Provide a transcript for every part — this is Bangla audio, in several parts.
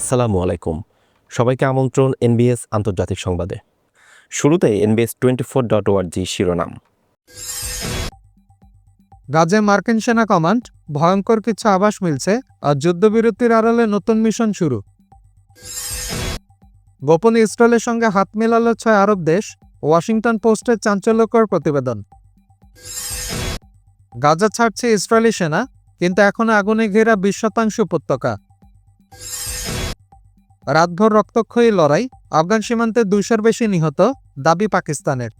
আসসালামু আলাইকুম। সবাইকে আমন্ত্রণ এনবিএস আন্তর্জাতিক সংবাদে। শুরুতে এনবিএস টোয়েন্টি ফোর ডট ওয়ার্জি শিরোনাম। গাজে মার্কিন সেনা কমান্ড, ভয়ঙ্কর কিছু আভাস মিলছে আর যুদ্ধবিরতির আড়ালে নতুন মিশন শুরু। গোপন ইসরায়েলের সঙ্গে হাত মেলালো ছয় আরব দেশ, ওয়াশিংটন পোস্টের চাঞ্চল্যকর প্রতিবেদন। গাজা ছাড়ছে ইসরায়েলি সেনা, কিন্তু এখনও আগুনে ঘেরা বিশ শতাংশ উপত্যকা। রাতভর রক্তক্ষয়ী লড়াই আফগান সীমান্তে দুইশোর বেশি নিহত দাবি পাকিস্তানের।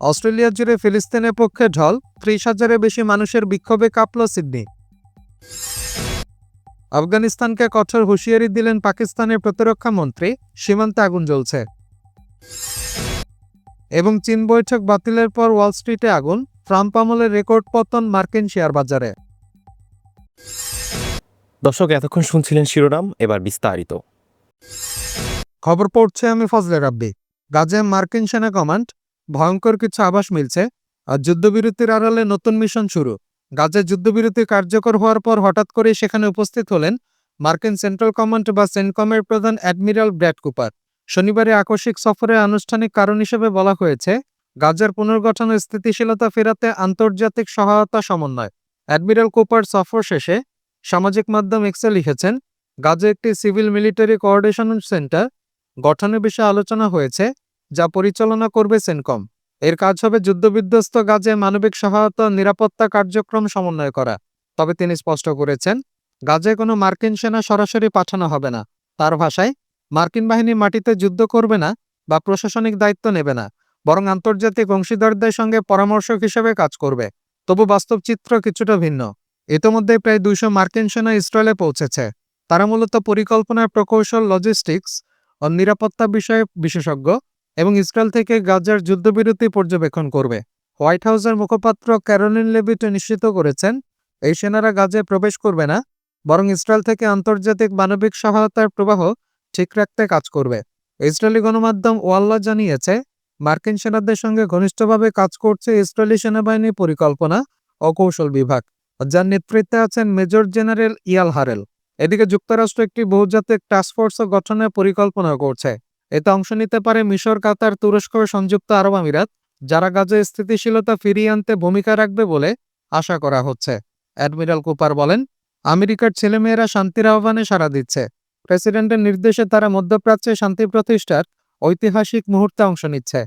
অস্ট্রেলিয়া জুড়ে ফিলিস্তিনের পক্ষে ঢল ত্রিশ হাজারের বেশি মানুষের বিক্ষোভে কাঁপল সিডনি। আফগানিস্তানকে কঠোর হুঁশিয়ারি দিলেন পাকিস্তানের প্রতিরক্ষা মন্ত্রী, সীমান্তে আগুন জ্বলছে। এবং চীন বৈঠক বাতিলের পর ওয়াল স্ট্রিটে আগুন, ট্রাম্প আমলের রেকর্ড পতন মার্কিন শেয়ার বাজারে দর্শক, এতক্ষণ শুনছিলেন শিরোনাম, এবার বিস্তারিত। খবর পড়ছে আমি ফজলে রাব্বি। গাজে মার্কিন সেনা কমান্ড, ভয়ঙ্কর কিছু আভাস মিলছে। আর যুদ্ধবিরতির আড়ালে নতুন মিশন শুরু। গাজে যুদ্ধবিরতি কার্যকর হওয়ার পর হঠাৎ করে সেখানে উপস্থিত হলেন মার্কিন সেন্ট্রাল কমান্ড বা সেন্টকমের প্রধান অ্যাডমিরাল ব্র্যাড কুপার। শনিবারে আকস্মিক সফরে আনুষ্ঠানিক কারণ হিসেবে বলা হয়েছে, গাজার পুনর্গঠন স্থিতিশীলতা ফেরাতে আন্তর্জাতিক সহায়তা সমন্বয়। অ্যাডমিরাল কুপার সফর শেষে সামাজিক মাধ্যম এক্সে লিখেছেন, গাজে একটি সিভিল মিলিটারি কোঅর্ডিনেশন সেন্টার গঠনের বিষয়ে আলোচনা হয়েছে, যা পরিচালনা করবে সেনকম। এর কাজ হবে যুদ্ধবিধ্বস্ত গাজে মানবিক সহায়তা নিরাপত্তা কার্যক্রম সমন্বয় করা। তবে তিনি স্পষ্ট করেছেন, গাজে কোনো মার্কিন সেনা সরাসরি পাঠানো হবে না। তার ভাষায়, মার্কিন বাহিনী মাটিতে যুদ্ধ করবে না বা প্রশাসনিক দায়িত্ব নেবে না, বরং আন্তর্জাতিক অংশীদারদের সঙ্গে পরামর্শক হিসেবে কাজ করবে। তবু বাস্তব চিত্র কিছুটা ভিন্ন। ইতোমধ্যে প্রায় দুইশো মার্কিন সেনা ইসরায়েলে পৌঁছেছে। তারা মূলত পরিকল্পনা প্রকৌশল লজিস্টিক্স ও নিরাপত্তা বিষয়ে বিশেষজ্ঞ এবং ইসরায়েল থেকে গাজার যুদ্ধবিরতি পর্যবেক্ষণ করবে। হোয়াইট হাউসের মুখপাত্র ক্যারোলিন লেভিট নিশ্চিত করেছেন, এই সেনারা গাজে প্রবেশ করবে না, বরং ইসরায়েল থেকে আন্তর্জাতিক মানবিক সহায়তার প্রবাহ ঠিক রাখতে কাজ করবে। ইসরায়েলি গণমাধ্যম ওয়াল্লা জানিয়েছে, মার্কিন সেনাদের সঙ্গে ঘনিষ্ঠভাবে কাজ করছে ইসরায়েলি সেনাবাহিনীর পরিকল্পনা ও কৌশল বিভাগ। যার নেতৃত্বে আছেন মেজর জেনারেল ইয়াল হারেল। এদিকে যুক্তরাষ্ট্র একটি বহুজাতিক টাস্কফোর্স গঠনের পরিকল্পনা করছে। এতে অংশ নিতে পারে মিশর, কাতার, তুরস্ক, সংযুক্ত আরব আমিরাত, যারা গাজে স্থিতিশীলতা ফিরিয়ে আনতে ভূমিকা রাখবে বলে আশা করা হচ্ছে। অ্যাডমিরাল কুপার বলেন, আমেরিকার ছেলেমেয়েরা শান্তির আহ্বানে সাড়া দিচ্ছে। প্রেসিডেন্টের নির্দেশে তারা মধ্যপ্রাচ্যে শান্তি প্রতিষ্ঠার ঐতিহাসিক মুহূর্তে অংশ নিচ্ছে।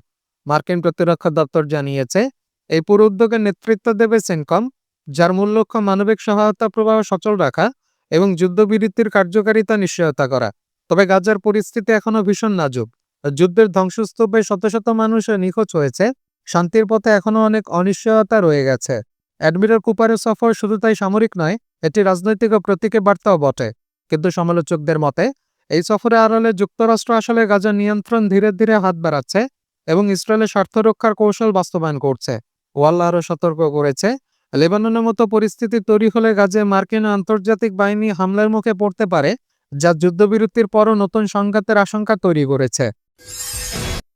মার্কিন প্রতিরক্ষা দপ্তর জানিয়েছে, এই পুরো উদ্যোগের নেতৃত্ব দেবে সেনকম যার মূল লক্ষ্য মানবিক সহায়তা প্রবাহ সচল রাখা এবং যুদ্ধবিরতির কার্যকারিতা নিশ্চয়তা করা। তবে গাজার পরিস্থিতি এখনও ভীষণ নাজুক। যুদ্ধের ধ্বংসস্তূপে শত শত মানুষ নিখোঁজ হয়েছে। শান্তির পথে এখনও অনেক অনিশ্চয়তা রয়ে গেছে। অ্যাডমিরাল কুপারের সফর শুধু তাই সামরিক নয়, এটি রাজনৈতিক ও প্রতীকী বার্তাও বটে। কিন্তু সমালোচকদের মতে, এই সফরে আড়ালে যুক্তরাষ্ট্র আসলে গাজার নিয়ন্ত্রণ ধীরে ধীরে হাত বাড়াচ্ছে এবং ইসরায়েলের স্বার্থ রক্ষার কৌশল বাস্তবায়ন করছে। ওয়াল্লা আরও সতর্ক করেছে লেবাননের মতো পরিস্থিতি তৈরি হলে গাজে মার্কিন আন্তর্জাতিক বাহিনী হামলার মুখে পড়তে পারে, যা যুদ্ধবিরতির পরও নতুন সংঘাতের আশঙ্কা তৈরি করেছে।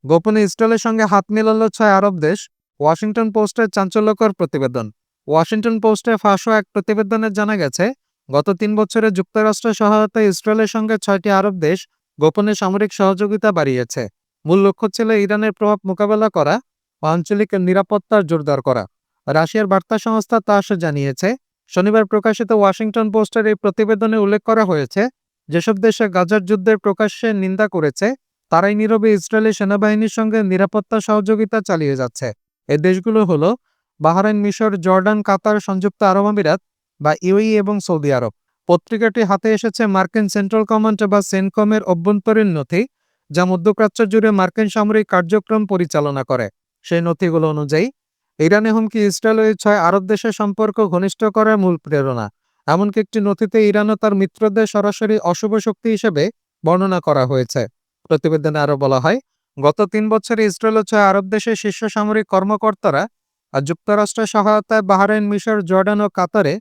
গোপনে ইসরায়েলের সঙ্গে হাত মেলাল ছয় আরব দেশ, ওয়াশিংটন পোস্টের চাঞ্চল্যকর প্রতিবেদন। ওয়াশিংটন পোস্টে ফাঁসো এক প্রতিবেদনে জানা গেছে, গত তিন বছরে যুক্তরাষ্ট্রের সহায়তায় ইসরায়েলের সঙ্গে ছয়টি আরব দেশ গোপনে সামরিক সহযোগিতা বাড়িয়েছে। মূল লক্ষ্য ছিল ইরানের প্রভাব মোকাবেলা করা ও আঞ্চলিক নিরাপত্তার জোরদার করা। রাশিয়ার বার্তা সংস্থা তাস জানিয়েছে, শনিবার প্রকাশিত ওয়াশিংটন পোস্টের এই প্রতিবেদনে উল্লেখ করা হয়েছে, যেসব দেশে গাজার যুদ্ধের প্রকাশ্যে নিন্দা করেছে, তারাই নীরবে ইসরায়েলি সেনাবাহিনীর সঙ্গে নিরাপত্তা সহযোগিতা চালিয়ে যাচ্ছে। এ দেশগুলো হল বাহরাইন মিশর, জর্ডান, কাতার, সংযুক্ত আরব আমিরাত বা ইউই এবং সৌদি আরব। পত্রিকাটি হাতে এসেছে মার্কিন সেন্ট্রাল কমান্ড বা সেনকমের অভ্যন্তরীণ নথি, যা মধ্যপ্রাচ্য জুড়ে মার্কিন সামরিক কার্যক্রম পরিচালনা করে। সেই নথিগুলো অনুযায়ী ইরানে হুমকি ইসরায়েল ওই ছয় আরব দেশের সম্পর্ক ঘনিষ্ঠ করার মূল প্রেরণা। এমনকি একটি নথিতে ইরানও তার মিত্রদের সরাসরি অশুভ শক্তি হিসেবে বর্ণনা করা হয়েছে। প্রতিবেদনে আরও বলা হয়, গত তিন বছরে ইসরায়েল ও ছয় আরব দেশের শীর্ষ সামরিক কর্মকর্তারা আর যুক্তরাষ্ট্রের সহায়তায় বাহরাইন, মিশর, জর্ডান ও কাতারে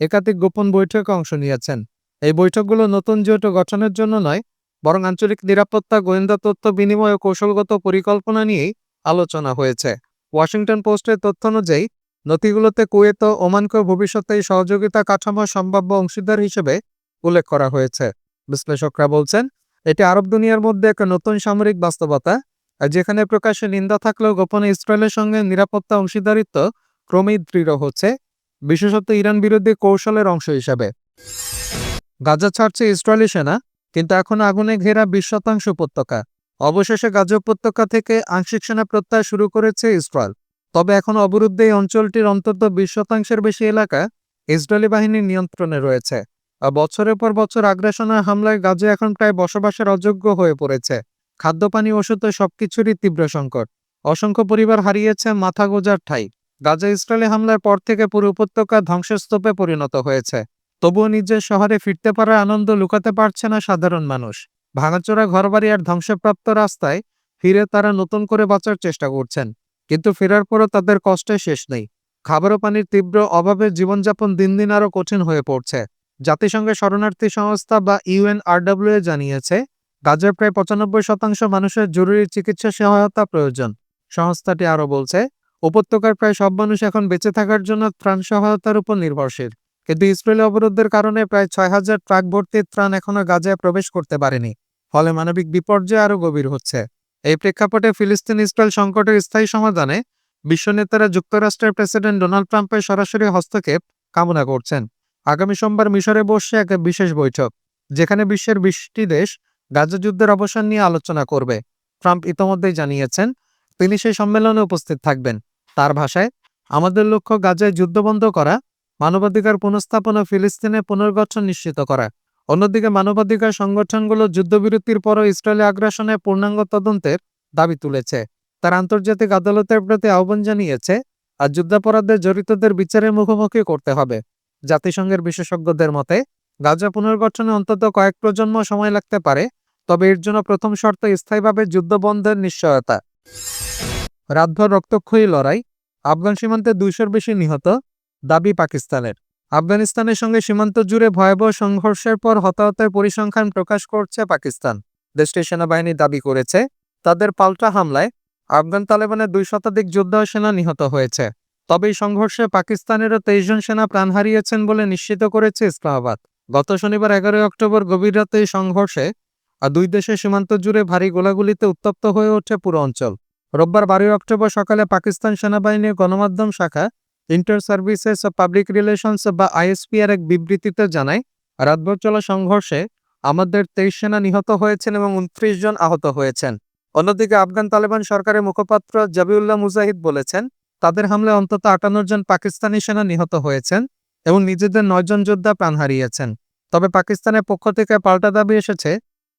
একাধিক গোপন বৈঠকে অংশ নিয়েছেন। এই বৈঠকগুলো নতুন জোট গঠনের জন্য নয়, বরং আঞ্চলিক নিরাপত্তা, গোয়েন্দা তথ্য বিনিময় ও কৌশলগত পরিকল্পনা নিয়েই আলোচনা হয়েছে। ওয়াশিংটন পোস্টের তথ্য অনুযায়ী, নথিগুলোতে কুয়েত ও ওমানকে ভবিষ্যতে সহযোগিতা কাঠামো সম্ভাব্য অংশীদার হিসেবে উল্লেখ করা হয়েছে। বিশ্লেষকরা বলছেন, এটি আরব দুনিয়ার মধ্যে একটা নতুন সামরিক বাস্তবতা যেখানে প্রকাশ্যে নিন্দা থাকলেও গোপনে ইসরায়েলের সঙ্গে নিরাপত্তা অংশীদারিত্ব ক্রমেই দৃঢ় হচ্ছে, বিশেষত ইরান বিরোধী কৌশলের অংশ হিসাবে। গাজা ছাড়ছে ইসরায়েলি সেনা, কিন্তু এখন আগুনে ঘেরা বিশ শতাংশ উপত্যকা। অবশেষে গাজা উপত্যকা থেকে আংশিক সেনা প্রত্যাহার শুরু করেছে ইসরায়েল। তবে এখন অবরুদ্ধ এই অঞ্চলটির অন্তত বিশ শতাংশের বেশি এলাকা ইসরায়েলি বাহিনীর নিয়ন্ত্রণে রয়েছে। বছরের পর বছর আগ্রাসনের হামলায় গাজা এখন প্রায় বসবাসের অযোগ্য হয়ে পড়েছে। খাদ্যপানি ওষুধ সবকিছুরই তীব্র সংকট। অসংখ্য পরিবার হারিয়েছে মাথা গোজার ঠাই। গাজা ইসরায়েলি হামলার পর থেকে পুরো উপত্যকা ধ্বংসস্তূপে পরিণত হয়েছে। তবুও নিজের শহরে ফিরতে পারার আনন্দ লুকাতে পারছে না সাধারণ মানুষ। ভাঙাচোরা ঘরবাড়ি আর ধ্বংসপ্রাপ্ত রাস্তায় ফিরে তারা নতুন করে বাঁচার চেষ্টা করছেন। কিন্তু ফেরার পরও তাদের কষ্টে শেষ নেই। খাবার ও পানির তীব্র অভাবে জীবনযাপন দিন দিন আরও কঠিন হয়ে পড়ছে। জাতিসংঘের শরণার্থী সংস্থা বা ইউএনআরডব্লিউ জানিয়েছে, গাজার প্রায় পঁচানব্বই শতাংশ মানুষের জরুরি চিকিৎসা সহায়তা প্রয়োজন। সংস্থাটি আরও বলছে, উপত্যকার প্রায় সব মানুষ এখন বেঁচে থাকার জন্য ত্রাণ সহায়তার উপর নির্ভরশীল। কিন্তু ইসরায়েলি অবরোধের কারণে প্রায় ছয় হাজার ট্রাক ভর্তি ত্রাণ এখনও গাজায় প্রবেশ করতে পারেনি। ফলে মানবিক বিপর্যয় আরও গভীর হচ্ছে। এই প্রেক্ষাপটে ফিলিস্তিন ইসরায়েল সংকটের স্থায়ী সমাধানে বিশ্ব নেতারা যুক্তরাষ্ট্রের প্রেসিডেন্ট ডোনাল্ড ট্রাম্পের সরাসরি হস্তক্ষেপ কামনা করছেন। আগামী সোমবার মিশরে বসছে এক বিশেষ বৈঠক, যেখানে বিশ্বের বিশটি দেশ গাজা যুদ্ধের অবসান নিয়ে আলোচনা করবে। ট্রাম্প ইতোমধ্যেই জানিয়েছেন, তিনি সেই সম্মেলনে উপস্থিত থাকবেন। তার ভাষায়, আমাদের লক্ষ্য গাজায় যুদ্ধ বন্ধ করা, মানবাধিকার পুনঃস্থাপন ও ফিলিস্তিনে পুনর্গঠন নিশ্চিত করা। অন্যদিকে মানবাধিকার সংগঠনগুলো যুদ্ধবিরতির পরও ইসরায়েলি আগ্রাসনে পূর্ণাঙ্গ তদন্তের দাবি তুলেছে। তার আন্তর্জাতিক আদালতের প্রতি আহ্বান জানিয়েছে, আর যুদ্ধাপরাধে জড়িতদের বিচারের মুখোমুখি করতে হবে। জাতিসংঘের বিশেষজ্ঞদের মতে, গাজা পুনর্গঠনে অন্তত কয়েক প্রজন্ম সময় লাগতে পারে, তবে এর জন্য প্রথম শর্ত স্থায়ীভাবে যুদ্ধ বন্ধের নিশ্চয়তা। রাতভর রক্তক্ষয়ী লড়াই, আফগান সীমান্তে দুইশোর বেশি নিহত, দাবি পাকিস্তানের। আফগানিস্তানের সঙ্গে সীমান্ত জুড়ে ভয়াবহ সংঘর্ষের পর হতাহতের পরিসংখ্যান প্রকাশ করছে পাকিস্তান। দেশটির সেনাবাহিনী দাবি করেছে, তাদের পাল্টা হামলায় আফগান তালেবানের দুই শতাধিক যোদ্ধা সেনা নিহত হয়েছে। তবে এই সংঘর্ষে পাকিস্তানেরও তেইশ জন সেনা প্রাণ হারিয়েছেন বলে নিশ্চিত করেছে ইসলামাবাদ। গত শনিবার এগারোই অক্টোবর গভীর রাতে এই সংঘর্ষে আর দুই দেশের সীমান্ত জুড়ে ভারী গোলাগুলিতে উত্তপ্ত হয়ে ওঠে পুরো অঞ্চল। রোববার বারোই অক্টোবর সকালে পাকিস্তান সেনাবাহিনীর গণমাধ্যম শাখা ইন্টার সার্ভিসেস, পাবলিক রিলেশনস বা আইএসপিআর এক বিবৃতিতে জানায়, রাতভর চলা সংঘর্ষে আমাদের তেইশ সেনা নিহত হয়েছেন এবং উনত্রিশ জন আহত হয়েছেন। অন্যদিকে আফগান তালেবান সরকারের মুখপাত্র জাবিউল্লাহ মুজাহিদ বলেছেন, তাদের হামলায় অন্তত আটান্ন জন পাকিস্তানি সেনা নিহত হয়েছেন এবং নিজেদের নয়জন যোদ্ধা প্রাণ হারিয়েছেন। তবে পাকিস্তানের পক্ষ থেকে পাল্টা দাবি এসেছে,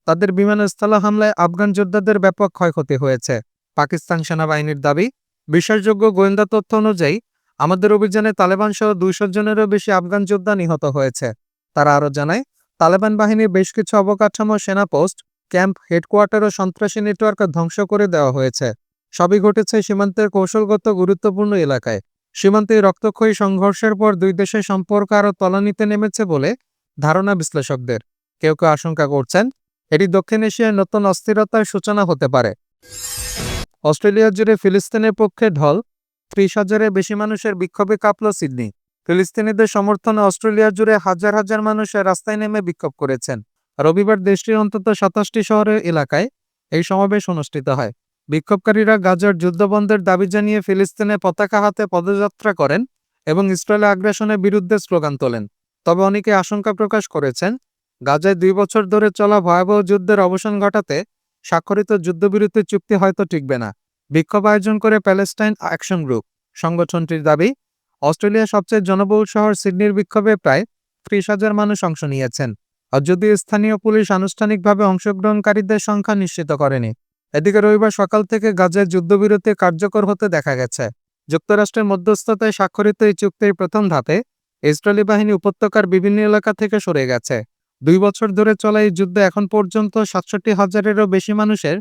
তাদের বিমানস্থল হামলায় আফগান যোদ্ধাদের ব্যাপক ক্ষয়ক্ষতি হয়েছে। পাকিস্তান সেনাবাহিনীর দাবি, বিশ্বাসযোগ্য গোয়েন্দা তথ্য অনুযায়ী আমাদের অভিযানে তালেবান সহ দুইশো জনেরও বেশি আফগান যোদ্ধা নিহত হয়েছে। তারা আরও জানায়, তালেবান বাহিনীর বেশ কিছু অবকাঠামো সেনা পোস্ট ক্যাম্প, হেডকোয়ার্টার ও সন্ত্রাসী নেটওয়ার্ক ধ্বংস করে দেওয়া হয়েছে। সবই ঘটেছে সীমান্তের কৌশলগত গুরুত্বপূর্ণ এলাকায়। সীমান্তে রক্তক্ষয়ী সংঘর্ষের পর দুই দেশের সম্পর্ক আরও তলানিতে নেমেছে বলে ধারণা বিশ্লেষকদের। কেউ কেউ আশঙ্কা করছেন, এটি দক্ষিণ এশিয়ায় নতুন অস্থিরতার সূচনা হতে পারে। অস্ট্রেলিয়া জুড়ে ফিলিস্তিনের পক্ষে ঢল ত্রিশ হাজারের বেশি মানুষের বিক্ষোভে কাঁপল সিডনি। ফিলিস্তিনিদের সমর্থনে অস্ট্রেলিয়া জুড়ে হাজার হাজার মানুষ রাস্তায় নেমে বিক্ষোভ করেছেন। রবিবার দেশটির অন্তত সাতাশটি শহরের এলাকায় এই সমাবেশ অনুষ্ঠিত হয়। বিক্ষোভকারীরা গাজার যুদ্ধবন্ধের দাবি জানিয়ে ফিলিস্তিনে পতাকা হাতে পদযাত্রা করেন এবং ইসরায়েলের আগ্রাসনের বিরুদ্ধে স্লোগান তোলেন। তবে অনেকে আশঙ্কা প্রকাশ করেছেন, গাজায় দুই বছর ধরে চলা ভয়াবহ যুদ্ধের অবসান ঘটাতে স্বাক্ষরিত যুদ্ধবিরতি চুক্তি হয়তো টিকবে না। বিক্ষোভ আয়োজন করে প্যালেস্টাইন অ্যাকশন গ্রুপ। সংগঠনটির দাবি, অস্ট্রেলিয়ার সবচেয়ে জনবহুল শহর সিডনির বিক্ষোভে প্রায় ত্রিশ হাজার মানুষ অংশ নিয়েছেন। যদিও স্থানীয় পুলিশ আনুষ্ঠানিকভাবে অংশগ্রহণকারীদের সংখ্যা নিশ্চিত করেনি। এদিকে রবিবার সকাল থেকে গাজায় যুদ্ধবিরতি কার্যকর হতে দেখা গেছে। যুক্তরাষ্ট্রের মধ্যস্থতায় স্বাক্ষরিত এই চুক্তির প্রথম ধাপে ইসরায়েলি বাহিনী উপত্যকার বিভিন্ন এলাকা থেকে সরে গেছে। দুই বছর ধরে চলা এই যুদ্ধে এখন পর্যন্ত সাতষট্টি হাজারেরও বেশি মানুষের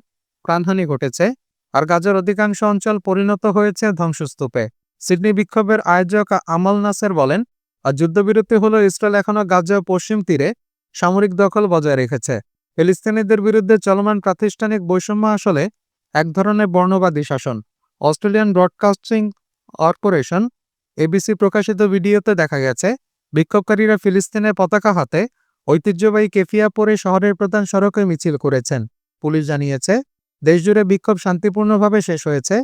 প্রাণহানি ঘটেছে। আর গাজার অধিকাংশ অঞ্চল পরিণত হয়েছে ধ্বংসস্তূপে। সিডনি বিক্ষোভের আয়োজক আমল নাসের বলেন আর যুদ্ধবিরতি হলো ইসরায়েল এখনও গাজা পশ্চিম তীরে সামরিক দখল বজায় রেখেছে। ফিলিস্তিনিদের বিরুদ্ধে চলমান প্রাতিষ্ঠানিক বৈষম্য আসলে এক ধরনের বর্ণবাদী শাসন। অস্ট্রেলিয়ান ব্রডকাস্টিং কর্পোরেশন এবিসি প্রকাশিত ভিডিওতে দেখা গেছে, বিক্ষোভকারীরা ফিলিস্তিনের পতাকা হাতে ঐতিহ্যবাহী কেফিয়া পরে শহরের প্রধান সড়কে মিছিল করেছেন। পুলিশ জানিয়েছে দেশজুড়ে বিক্ষোভ শান্তিপূর্ণভাবে শেষ হয়েছে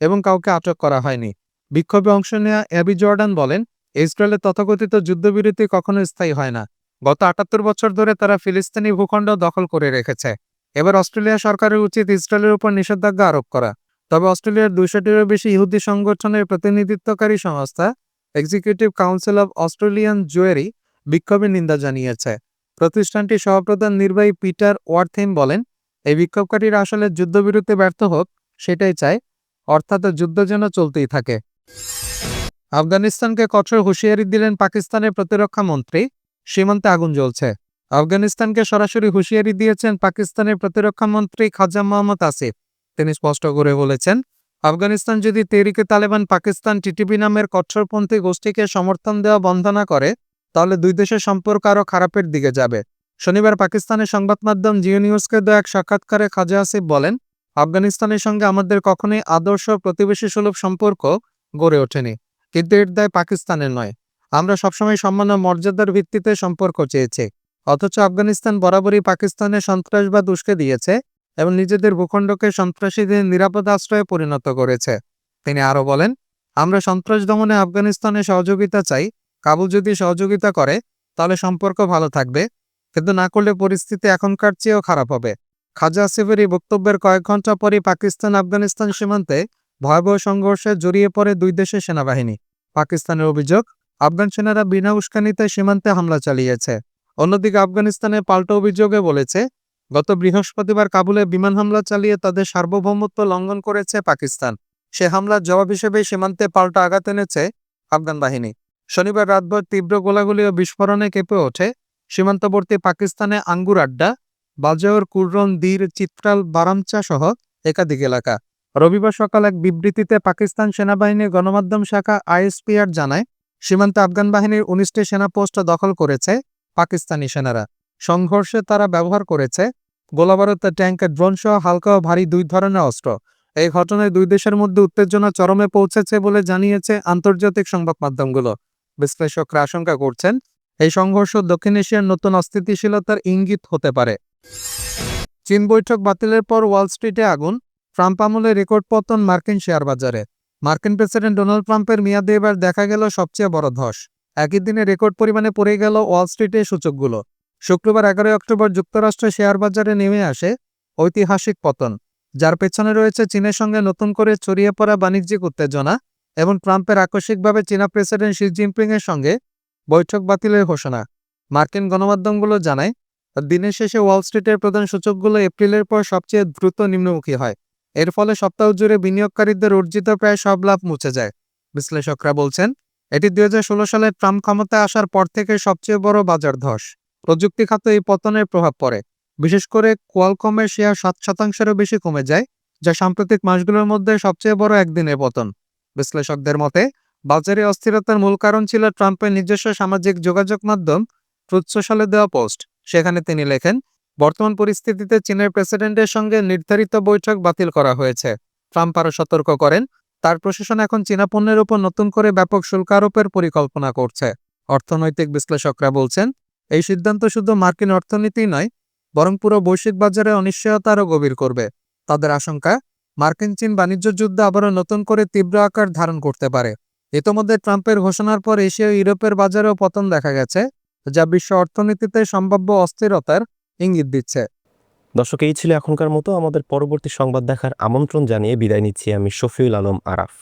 এবং কাউকে আটক করা হয়নি। বিক্ষোভে অংশ নেওয়া অ্যাবি জর্ডান বলেন, ইসরায়েলের তথাকথিত যুদ্ধবিরতি কখনো স্থায়ী হয় না। গত আটাত্তর বছর ধরে তারা ফিলিস্তিনি ভূখণ্ড দখল করে রেখেছে। এবার অস্ট্রেলিয়া সরকারের উচিত ইসরায়েলের উপর নিষেধাজ্ঞা আরোপ করা। তবে অস্ট্রেলিয়ার দুইশোটিরও বেশি ইহুদি সংগঠনের প্রতিনিধিত্বকারী সংস্থা, executive council of Australian Jewry বিক্ষোভের নিন্দা জানিয়েছে। প্রতিষ্ঠানটির সহপ্রধান নির্বাহী পিটার ওয়ার্থেম বলেন এই বিক্ষোভকারীরা আসলে যুদ্ধবিরতি ব্যর্থ হোক, সেটাই চায় অর্থাৎ যুদ্ধ যেন চলতেই থাকে। আফগানিস্তানকে কঠোর হুঁশিয়ারি দিলেন পাকিস্তানের প্রতিরক্ষা মন্ত্রী, সীমান্তে আগুন জ্বলছে। আফগানিস্তানকে সরাসরি হুঁশিয়ারি দিয়েছেন পাকিস্তানের প্রতিরক্ষা মন্ত্রী খাজা মোহাম্মদ আসিফ। তিনি স্পষ্ট করে বলেছেন, আফগানিস্তান যদি তেরিকে তালেবান পাকিস্তান টিটিপি নামের কঠোরপন্থী গোষ্ঠীকে সমর্থন দেওয়া বন্ধ না করে, তাহলে দুই দেশের সম্পর্ক আরও খারাপের দিকে যাবে। শনিবার পাকিস্তানের সংবাদ মাধ্যম জিও নিউজকে দেওয়া এক সাক্ষাৎকারে খাজা আসিফ বলেন, আফগানিস্তানের সঙ্গে আমাদের কখনোই আদর্শ প্রতিবেশী সুলভ সম্পর্ক গড়ে ওঠেনি, কিন্তু এর দায় পাকিস্তানের নয়। আমরা সবসময় সম্মান ও মর্যাদার ভিত্তিতে সম্পর্ক চেয়েছি, অথচ আফগানিস্তান বরাবরই পাকিস্তানের সন্ত্রাসবাদ উস্কে দিয়েছে এবং নিজেদের ভূখণ্ডকে সন্ত্রাসীদের নিরাপদ আশ্রয়ে পরিণত করেছে। তিনি আরও বলেন, আমরা সন্ত্রাস দমনে আফগানিস্তানে সহযোগিতা চাই, কাবুল যদি সহযোগিতা করে, তাহলে সম্পর্ক ভালো থাকবে। কিন্তু না করলে পরিস্থিতি এখনকার চেয়েও খারাপ হবে। খাজা আসিফের এই বক্তব্যের কয়েক ঘণ্টা পরই পাকিস্তান আফগানিস্তান সীমান্তে ভয়াবহ সংঘর্ষে জড়িয়ে পড়ে দুই দেশের সেনাবাহিনী। পাকিস্তানের অভিযোগ, আফগান সেনারা বিনা উস্কানিতে সীমান্তে হামলা চালিয়েছে। অন্যদিকে আফগানিস্তানের পাল্টা অভিযোগে বলেছে, গত বৃহস্পতিবার কাবুলে বিমান হামলা চালিয়ে তাদের সার্বভৌমত্ব লঙ্ঘন করেছে পাকিস্তান। সে হামলার জবাব হিসেবে সীমান্তে পাল্টা আঘাত এনেছে আফগান বাহিনী। শনিবার রাতভর তীব্র গোলাগুলি ও বিস্ফোরণে কেঁপে ওঠে সীমান্তবর্তী পাকিস্তানে আঙ্গুর আড্ডা বাজাওর কুররন দীর চিত্রাল, বারামচা সহ একাধিক এলাকা। রবিবার সকাল এক বিবৃতিতে পাকিস্তান সেনাবাহিনীর গণমাধ্যম শাখা আইএসপিআর জানায়, সীমান্তে আফগান বাহিনীর উনিশটি সেনা পোস্ট দখল করেছে পাকিস্তানি সেনারা। সংঘর্ষে তারা ব্যবহার করেছে গোলাবারুদ ট্যাঙ্ক, ড্রোন সহ হালকা ও ভারী দুই ধরনের অস্ত্র। এই ঘটনায় দুই দেশের মধ্যে উত্তেজনা চরমে পৌঁছেছে বলে জানিয়েছে আন্তর্জাতিক সংবাদ মাধ্যমগুলো। বিশ্লেষকরা আশঙ্কা করছেন এই সংঘর্ষ দক্ষিণ এশিয়ার নতুন অস্থিতিশীলতার ইঙ্গিত হতে পারে। চীন বৈঠক বাতিলের পর ওয়াল স্ট্রিটে আগুন, ট্রাম্প আমলে রেকর্ড পতন মার্কিন শেয়ার বাজারে। মার্কিন প্রেসিডেন্ট ডোনাল্ড ট্রাম্পের মেয়াদে এবার দেখা গেল সবচেয়ে বড় ধস। একই দিনে রেকর্ড পরিমাণে পড়ে গেল ওয়াল স্ট্রিটের সূচকগুলো। শুক্রবার এগারোই অক্টোবর যুক্তরাষ্ট্রের শেয়ার বাজারে নেমে আসে ঐতিহাসিক পতন, যার পেছনে রয়েছে চীনের সঙ্গে নতুন করে ছড়িয়ে পড়া বাণিজ্যিক উত্তেজনা এবং ট্রাম্পের আকস্মিকভাবে চীনা প্রেসিডেন্ট শি জিনপিং এর সঙ্গে বৈঠক বাতিলের ঘোষণা। মার্কিন গণমাধ্যমগুলো জানায়, দিনের শেষে ওয়াল স্ট্রিটের প্রধান সূচকগুলো এপ্রিলের পর সবচেয়ে দ্রুত নিম্নমুখী হয়। এর ফলে সপ্তাহ জুড়ে বিনিয়োগকারীদের অর্জিত প্রায় সব লাভ মুছে যায়। বিশ্লেষকরা বলছেন, এটি দুই সালে ট্রাম্প ক্ষমতায় আসার পর থেকে সবচেয়ে বড় বাজার ধস। প্রযুক্তি খাতে এই পতনের প্রভাব পড়ে। বিশেষ করে কোয়ালকমের শেয়ার সাত শতাংশেরও বেশি কমে যায়, যা সাম্প্রতিক মাসগুলোর মধ্যে সবচেয়ে বড় একদিনের পতন। বিশ্লেষকদের মতে বাজারে অস্থিরতার মূল কারণ ছিল ট্রাম্পের নিজস্ব সামাজিক যোগাযোগ মাধ্যম ট্রুথ সোশ্যালে দেওয়া পোস্ট। সেখানে তিনি লেখেন, বর্তমান পরিস্থিতিতে চীনের প্রেসিডেন্টের সঙ্গে নির্ধারিত বৈঠক বাতিল করা হয়েছে। ট্রাম্প আরও সতর্ক করেন, তার প্রশাসন এখন চীনা পণ্যের উপর নতুন করে ব্যাপক শুল্ক আরোপের পরিকল্পনা করছে। অর্থনৈতিক বিশ্লেষকরা বলছেন, এই সিদ্ধান্ত শুধু মার্কিন অর্থনীতি নয়, বরং পুরো বৈশ্বিক বাজারে অনিশ্চয়তা আরও গভীর করবে। তাদের আশঙ্কা, মার্কিন চীন বাণিজ্য যুদ্ধ আবারও নতুন করে তীব্র আকার ধারণ করতে পারে। ইতোমধ্যে ট্রাম্পের ঘোষণার পর এশিয়া ইউরোপের বাজারেও পতন দেখা গেছে, যা বিশ্ব অর্থনীতিতে সম্ভাব্য অস্থিরতার ইঙ্গিত দিচ্ছে। দর্শক, এই ছিল এখনকার মতো। আমাদের পরবর্তী সংবাদ দেখার আমন্ত্রণ জানিয়ে বিদায় নিচ্ছি আমি শফিউল আলম আরাফ।